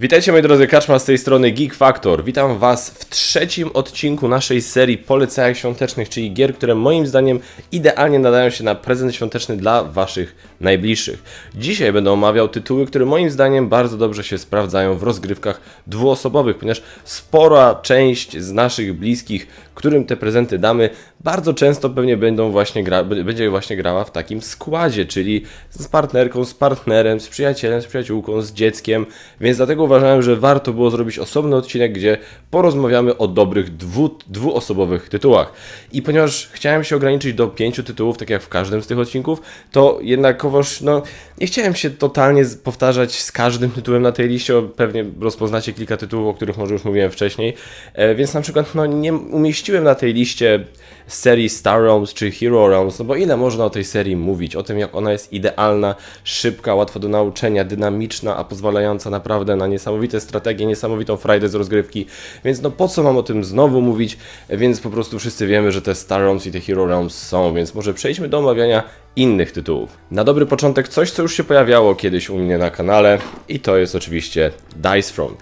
Witajcie moi drodzy, Kaczma z tej strony Geek Factor. Witam Was w trzecim odcinku naszej serii polecajek świątecznych, czyli gier, które moim zdaniem idealnie nadają się na prezent świąteczny dla Waszych najbliższych. Dzisiaj będę omawiał tytuły, które moim zdaniem bardzo dobrze się sprawdzają w rozgrywkach dwuosobowych, ponieważ spora część z naszych bliskich, którym te prezenty damy, bardzo często pewnie będą właśnie gra, będzie właśnie grała w takim składzie, czyli z partnerką, z partnerem, z przyjacielem, z przyjaciółką, z dzieckiem, więc dlatego uważałem, że warto było zrobić osobny odcinek, gdzie porozmawiamy o dobrych dwu, dwuosobowych tytułach. I ponieważ chciałem się ograniczyć do pięciu tytułów, tak jak w każdym z tych odcinków, to jednakowoż no, nie chciałem się totalnie powtarzać z każdym tytułem na tej liście, pewnie rozpoznacie kilka tytułów, o których może już mówiłem wcześniej, e, więc na przykład no, nie umieściłem na tej liście serii Star Realms czy Hero Realms, no bo ile można o tej serii mówić, o tym jak ona jest idealna, szybka, łatwa do nauczenia, dynamiczna, a pozwalająca naprawdę na niesamowite strategie, niesamowitą frajdę z rozgrywki, więc no po co mam o tym znowu mówić, więc po prostu wszyscy wiemy, że te Star Realms i te Hero Realms są, więc może przejdźmy do omawiania innych tytułów. Na dobry początek coś, co już się pojawiało kiedyś u mnie na kanale i to jest oczywiście Dice Throne.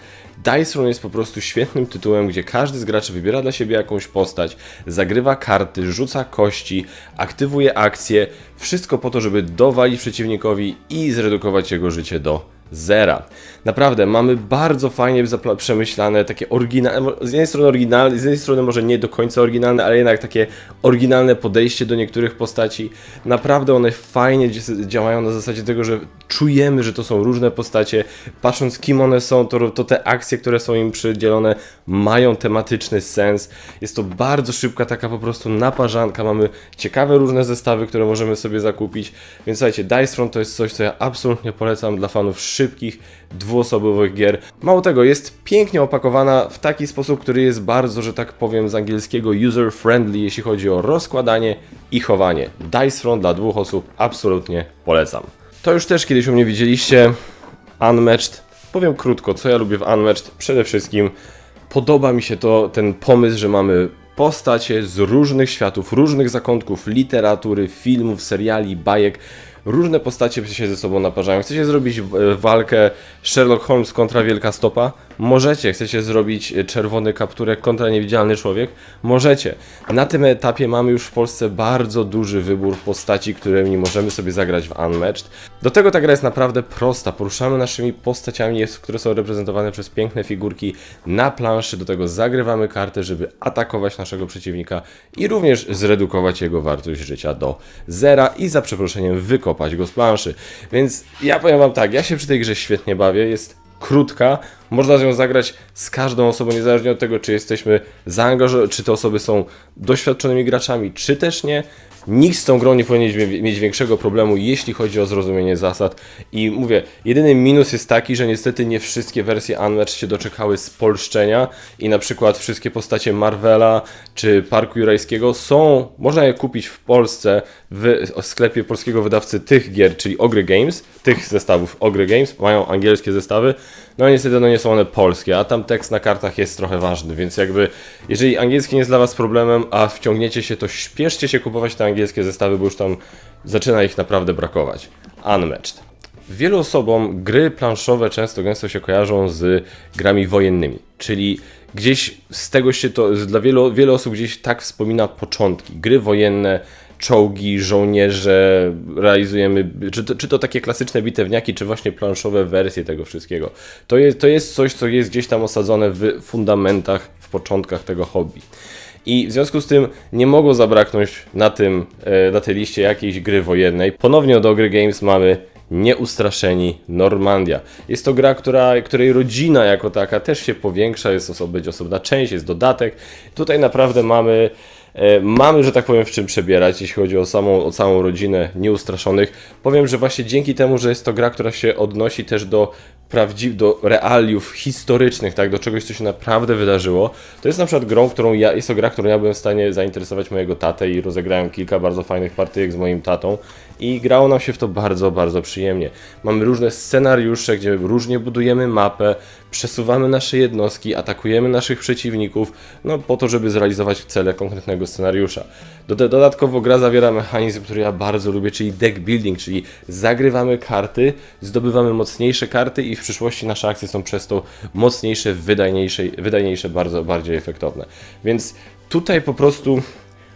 Dice jest po prostu świetnym tytułem, gdzie każdy z graczy wybiera dla siebie jakąś postać, zagrywa karty, rzuca kości, aktywuje akcje, wszystko po to, żeby dowalić przeciwnikowi i zredukować jego życie do zera. Naprawdę, mamy bardzo fajnie przemyślane, takie oryginalne, z jednej strony oryginalne, z jednej strony może nie do końca oryginalne, ale jednak takie oryginalne podejście do niektórych postaci. Naprawdę one fajnie dzi- działają na zasadzie tego, że czujemy, że to są różne postacie. Patrząc kim one są, to, to te akcje, które są im przydzielone mają tematyczny sens. Jest to bardzo szybka taka po prostu naparzanka. Mamy ciekawe różne zestawy, które możemy sobie zakupić. Więc słuchajcie, Dice Throne to jest coś, co ja absolutnie polecam dla fanów szybkich, dwuosobowych gier. Mało tego, jest pięknie opakowana w taki sposób, który jest bardzo, że tak powiem z angielskiego user-friendly, jeśli chodzi o rozkładanie i chowanie. Dice Throne dla dwóch osób absolutnie polecam. To już też kiedyś u mnie widzieliście. Unmatched. Powiem krótko, co ja lubię w Unmatched. Przede wszystkim podoba mi się to, ten pomysł, że mamy postacie z różnych światów, różnych zakątków literatury, filmów, seriali, bajek. Różne postacie się ze sobą naparzają. Chcecie zrobić w- walkę Sherlock Holmes kontra Wielka Stopa? Możecie. Chcecie zrobić e, czerwony kapturek kontra niewidzialny człowiek? Możecie. Na tym etapie mamy już w Polsce bardzo duży wybór postaci, którymi możemy sobie zagrać w Unmatched. Do tego ta gra jest naprawdę prosta. Poruszamy naszymi postaciami, które są reprezentowane przez piękne figurki na planszy. Do tego zagrywamy kartę, żeby atakować naszego przeciwnika i również zredukować jego wartość życia do zera i za przeproszeniem wykopać go z planszy. Więc ja powiem Wam tak, ja się przy tej grze świetnie bawię. Jest krótka, można z nią zagrać z każdą osobą, niezależnie od tego, czy jesteśmy zaangażowani, czy te osoby są doświadczonymi graczami, czy też nie. Nikt z tą grą nie powinien mieć- większego problemu, jeśli chodzi o zrozumienie zasad. I mówię, jedyny minus jest taki, że niestety nie wszystkie wersje Unmatched się doczekały spolszczenia i na przykład wszystkie postacie Marvela czy Parku Jurajskiego są, można je kupić w Polsce w sklepie polskiego wydawcy tych gier, czyli Ogry Games, tych zestawów Ogry Games, mają angielskie zestawy, no niestety no nie są one polskie, a tam tekst na kartach jest trochę ważny, więc jakby jeżeli angielski nie jest dla Was problemem, a wciągniecie się, to śpieszcie się kupować te angielskie zestawy, bo już tam zaczyna ich naprawdę brakować. Unmatched. Wielu osobom gry planszowe często gęsto się kojarzą z grami wojennymi, czyli gdzieś z tego się to, dla wielu, wielu osób gdzieś tak wspomina początki. Gry wojenne, czołgi, żołnierze, realizujemy, czy to, czy to takie klasyczne bitewniaki, czy właśnie planszowe wersje tego wszystkiego. To jest, to jest coś, co jest gdzieś tam osadzone w fundamentach, w początkach tego hobby. I w związku z tym nie mogło zabraknąć na, tym, e, na tej liście jakiejś gry wojennej. Ponownie od Ogry Games mamy Nieustraszeni Normandia. Jest to gra, która, której rodzina jako taka też się powiększa, jest oso- będzie osobna część, jest dodatek. Tutaj naprawdę mamy, e, mamy, że tak powiem, w czym przebierać, jeśli chodzi o samą, o całą rodzinę Nieustraszonych. Powiem, że właśnie dzięki temu, że jest to gra, która się odnosi też do prawdziw, do realiów historycznych, tak, do czegoś, co się naprawdę wydarzyło, to jest na przykład grą, którą ja, jest to gra, którą ja byłem w stanie zainteresować mojego tatę i rozegrałem kilka bardzo fajnych partyjek z moim tatą i grało nam się w to bardzo, bardzo przyjemnie. Mamy różne scenariusze, gdzie różnie budujemy mapę, przesuwamy nasze jednostki, atakujemy naszych przeciwników, no po to, żeby zrealizować cele konkretnego scenariusza. Do, dodatkowo gra zawiera mechanizm, który ja bardzo lubię, czyli deck building, czyli zagrywamy karty, zdobywamy mocniejsze karty i w przyszłości nasze akcje są przez to mocniejsze, wydajniejsze, wydajniejsze bardzo bardziej efektowne. Więc tutaj po prostu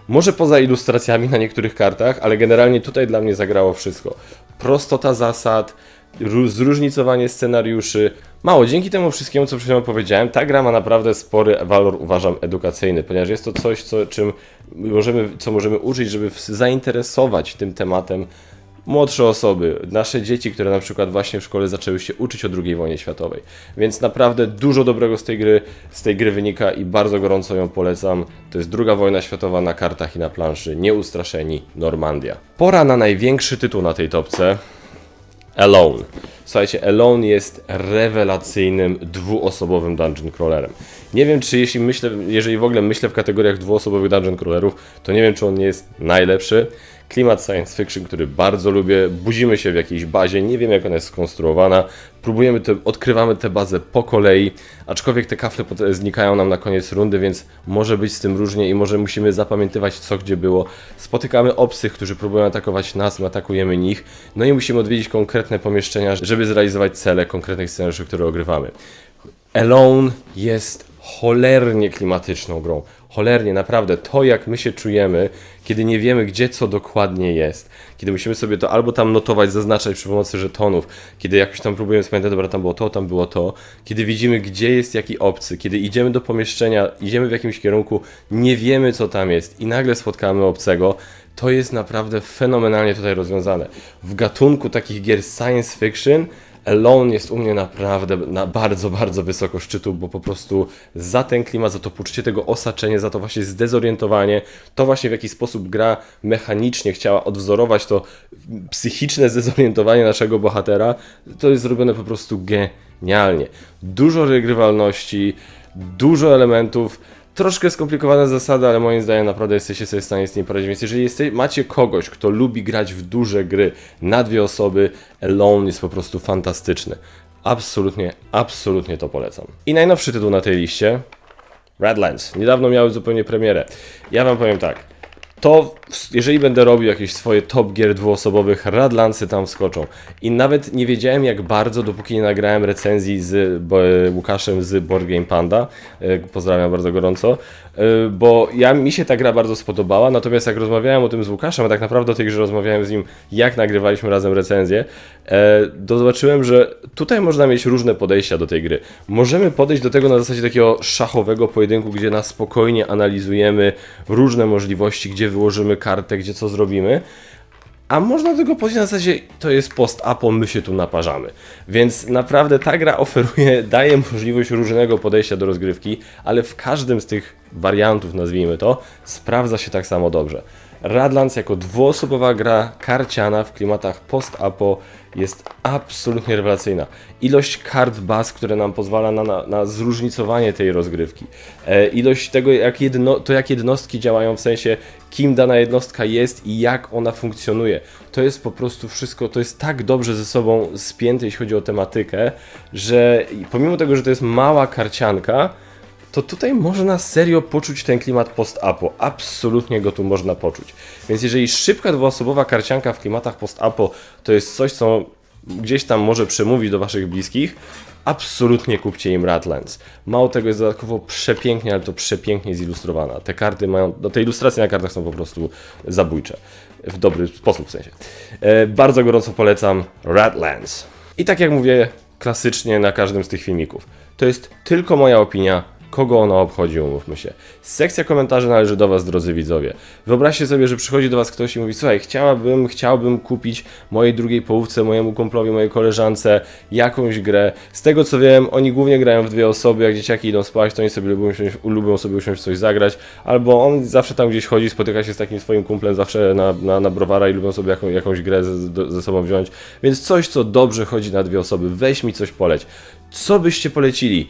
może poza ilustracjami na niektórych kartach, ale generalnie tutaj dla mnie zagrało wszystko. Prostota zasad, ró- zróżnicowanie scenariuszy. Mało, dzięki temu wszystkiemu, co przed chwilą powiedziałem, ta gra ma naprawdę spory walor, uważam, edukacyjny, ponieważ jest to coś, co, czym możemy, co możemy użyć, żeby zainteresować tym tematem młodsze osoby, nasze dzieci, które na przykład właśnie w szkole zaczęły się uczyć o II wojnie światowej. Więc naprawdę dużo dobrego z tej gry, z tej gry wynika i bardzo gorąco ją polecam. To jest druga wojna światowa na kartach i na planszy. Nieustraszeni Normandia. Pora na największy tytuł na tej topce. Alone. Słuchajcie, Alone jest rewelacyjnym dwuosobowym dungeon crawlerem. Nie wiem, czy jeśli myślę, jeżeli w ogóle myślę w kategoriach dwuosobowych dungeon crawlerów, to nie wiem, czy on nie jest najlepszy. Klimat science fiction, który bardzo lubię. Budzimy się w jakiejś bazie, nie wiem jak ona jest skonstruowana. Próbujemy, te, odkrywamy tę bazę po kolei, aczkolwiek te kafle znikają nam na koniec rundy, więc może być z tym różnie i może musimy zapamiętywać co gdzie było. Spotykamy obcych, którzy próbują atakować nas, my atakujemy nich. No i musimy odwiedzić konkretne pomieszczenia, żeby zrealizować cele konkretnych scenariuszy, które ogrywamy. Alone jest cholernie klimatyczną grą. Cholernie, naprawdę. To, jak my się czujemy, kiedy nie wiemy, gdzie co dokładnie jest. Kiedy musimy sobie to albo tam notować, zaznaczać przy pomocy żetonów. Kiedy jakoś tam próbujemy spamiętać, dobra, tam było to, tam było to. Kiedy widzimy, gdzie jest jaki obcy. Kiedy idziemy do pomieszczenia, idziemy w jakimś kierunku, nie wiemy, co tam jest i nagle spotkamy obcego. To jest naprawdę fenomenalnie tutaj rozwiązane. W gatunku takich gier science fiction Alone jest u mnie naprawdę na bardzo, bardzo wysoko szczytu, bo po prostu za ten klimat, za to poczucie tego osaczenia, za to właśnie zdezorientowanie, to właśnie w jaki sposób gra mechanicznie chciała odwzorować to psychiczne zdezorientowanie naszego bohatera, to jest zrobione po prostu genialnie. Dużo regrywalności, dużo elementów, troszkę skomplikowane zasady, ale moim zdaniem naprawdę jesteście sobie w stanie z nim poradzić. Więc jeżeli jeste, macie kogoś, kto lubi grać w duże gry na dwie osoby, Alone jest po prostu fantastyczny. Absolutnie, absolutnie to polecam. I najnowszy tytuł na tej liście, Redlands. Niedawno miały zupełnie premierę. Ja wam powiem tak. To, jeżeli będę robił jakieś swoje top gier dwuosobowych, Radlandsy tam wskoczą. I nawet nie wiedziałem jak bardzo, dopóki nie nagrałem recenzji z Łukaszem z Board Game Panda. E, Pozdrawiam bardzo gorąco. E, Bo ja, mi się ta gra bardzo spodobała, natomiast jak rozmawiałem o tym z Łukaszem, a tak naprawdę o tej grze rozmawiałem z nim, jak nagrywaliśmy razem recenzję, e, to zobaczyłem, że tutaj można mieć różne podejścia do tej gry. Możemy podejść do tego na zasadzie takiego szachowego pojedynku, gdzie na spokojnie analizujemy różne możliwości, gdzie wyłożymy kartę, gdzie co zrobimy. A można tego podejść na zasadzie, to jest post-apo, my się tu naparzamy. Więc naprawdę ta gra oferuje, daje możliwość różnego podejścia do rozgrywki, ale w każdym z tych wariantów, nazwijmy to, sprawdza się tak samo dobrze. Radlands jako dwuosobowa gra karciana w klimatach post-apo jest absolutnie rewelacyjna. Ilość kart baz, które nam pozwala na, na, na zróżnicowanie tej rozgrywki. E, ilość tego, jak jedno, to jak jednostki działają, w sensie kim dana jednostka jest i jak ona funkcjonuje. To jest po prostu wszystko, to jest tak dobrze ze sobą spięte, jeśli chodzi o tematykę, że pomimo tego, że to jest mała karcianka, to tutaj można serio poczuć ten klimat post-apo. Absolutnie go tu można poczuć. Więc jeżeli szybka dwuosobowa karcianka w klimatach post-apo to jest coś, co gdzieś tam może przemówić do waszych bliskich, absolutnie kupcie im Ratlands. Mało tego jest dodatkowo przepięknie, ale to przepięknie zilustrowana. Te karty mają, no te ilustracje na kartach są po prostu zabójcze. W dobry sposób w sensie. E, bardzo gorąco polecam Ratlands. I tak jak mówię klasycznie na każdym z tych filmików, to jest tylko moja opinia, kogo ona obchodzi, umówmy się. Sekcja komentarzy należy do Was, drodzy widzowie. Wyobraźcie sobie, że przychodzi do Was ktoś i mówi, słuchaj, chciałabym, chciałbym kupić mojej drugiej połówce, mojemu kumplowi, mojej koleżance jakąś grę. Z tego co wiem, oni głównie grają w dwie osoby, jak dzieciaki idą spać, to oni sobie lubią, usiąść, lubią sobie usiąść coś zagrać, albo on zawsze tam gdzieś chodzi, spotyka się z takim swoim kumplem zawsze na, na, na browara i lubią sobie jaką, jakąś grę ze, ze sobą wziąć. Więc coś, co dobrze chodzi na dwie osoby, weź mi coś poleć. Co byście polecili?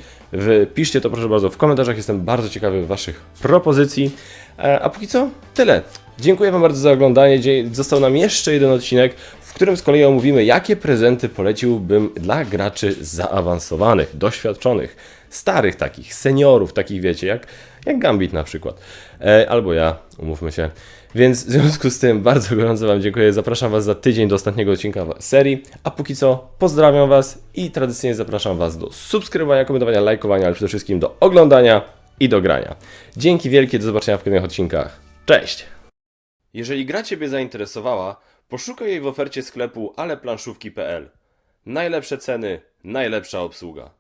Piszcie to proszę bardzo w komentarzach, jestem bardzo ciekawy Waszych propozycji. E, A póki co, tyle. Dziękuję Wam bardzo za oglądanie. Został nam jeszcze jeden odcinek, w którym z kolei omówimy, jakie prezenty poleciłbym dla graczy zaawansowanych, doświadczonych, starych takich, seniorów, takich wiecie, jak jak Gambit na przykład. E, albo ja, umówmy się. Więc w związku z tym bardzo gorąco Wam dziękuję. Zapraszam Was za tydzień do ostatniego odcinka serii. A póki co pozdrawiam Was i tradycyjnie zapraszam Was do subskrybowania, komentowania, lajkowania, ale przede wszystkim do oglądania i do grania. Dzięki wielkie, do zobaczenia w kolejnych odcinkach. Cześć! Jeżeli gra Ciebie zainteresowała, poszukaj jej w ofercie sklepu aleplanszówki.pl. Najlepsze ceny, najlepsza obsługa.